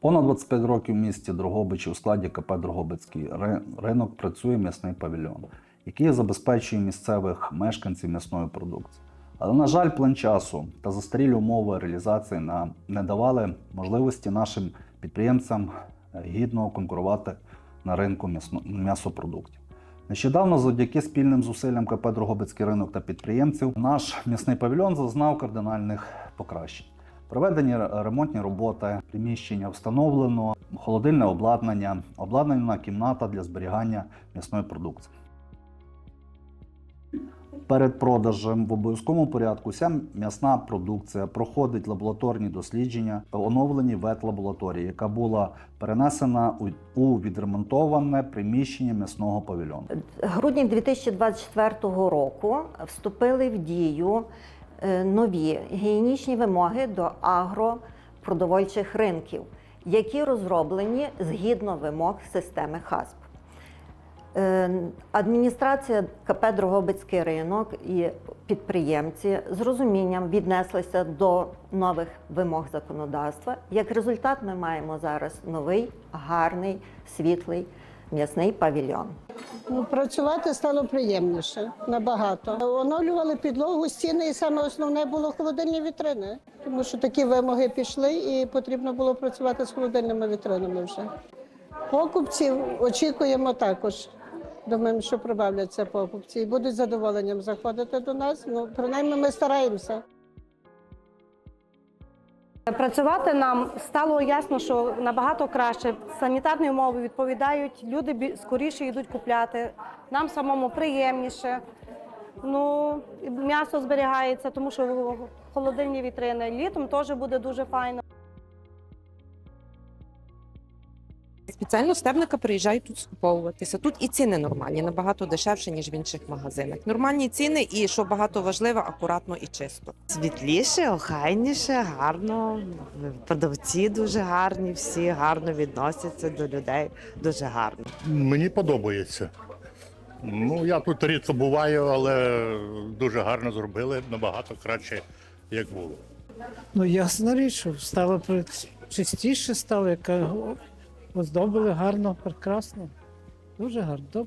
Понад 25 років в місті Дрогобичі у складі КП Дрогобицький ринок працює м'ясний павільйон, який забезпечує місцевих мешканців м'ясною продукцією. Але, на жаль, план часу та застарілі умови реалізації не давали можливості нашим підприємцям е, гідно конкурувати на ринку м'ясопродуктів. Нещодавно, завдяки спільним зусиллям КП Дрогобицький ринок та підприємців, наш м'ясний павільйон зазнав кардинальних покращень. Проведені ремонтні роботи, приміщення встановлено, холодильне обладнання, обладнана кімната для зберігання м'ясної продукції. Перед продажем в обов'язковому порядку вся м'ясна продукція проходить лабораторні дослідження та оновлені ветлабораторії, яка була перенесена у- відремонтоване приміщення м'ясного павільйону. грудні 2024 року вступили в дію нові гігієнічні вимоги до агропродовольчих ринків, які розроблені згідно вимог системи ХАСП. Е, Адміністрація КП Дрогобицький ринок і підприємці з розумінням віднеслися до нових вимог законодавства. Як результат, ми маємо зараз новий, гарний, світлий м'ясний павільйон. Ну, працювати стало приємніше набагато. Оновлювали підлогу, стіни, і саме основне було холодильні вітрини, тому що такі вимоги пішли, і потрібно було працювати з холодильними вітринами вже. Покупців очікуємо також. Думаємо, що прибавляться покупці і будуть задоволенням заходити до нас. Ну, принаймні, ми стараємося. Працювати нам стало ясно, що набагато краще. Санітарні умови відповідають, люди скоріше йдуть купляти. Нам самому приємніше. Ну, м'ясо зберігається, тому що холодильні вітрини. Літом теж буде дуже файно. Спеціально з Терника приїжджають тут скуповуватися. Тут і ціни нормальні, набагато дешевше, ніж в інших магазинах. Нормальні ціни і, що багато важливо, акуратно і чисто. Світліше, охайніше, гарно. Продавці дуже гарні, всі гарно відносяться до людей. Дуже гарно. Мені подобається. Ну, я тут рідко буваю, але дуже гарно зробили, набагато краще, як було. Ну, ясна річ, що стало чистіше стало, яка оздобили гарно, прекрасно. Дуже гарно.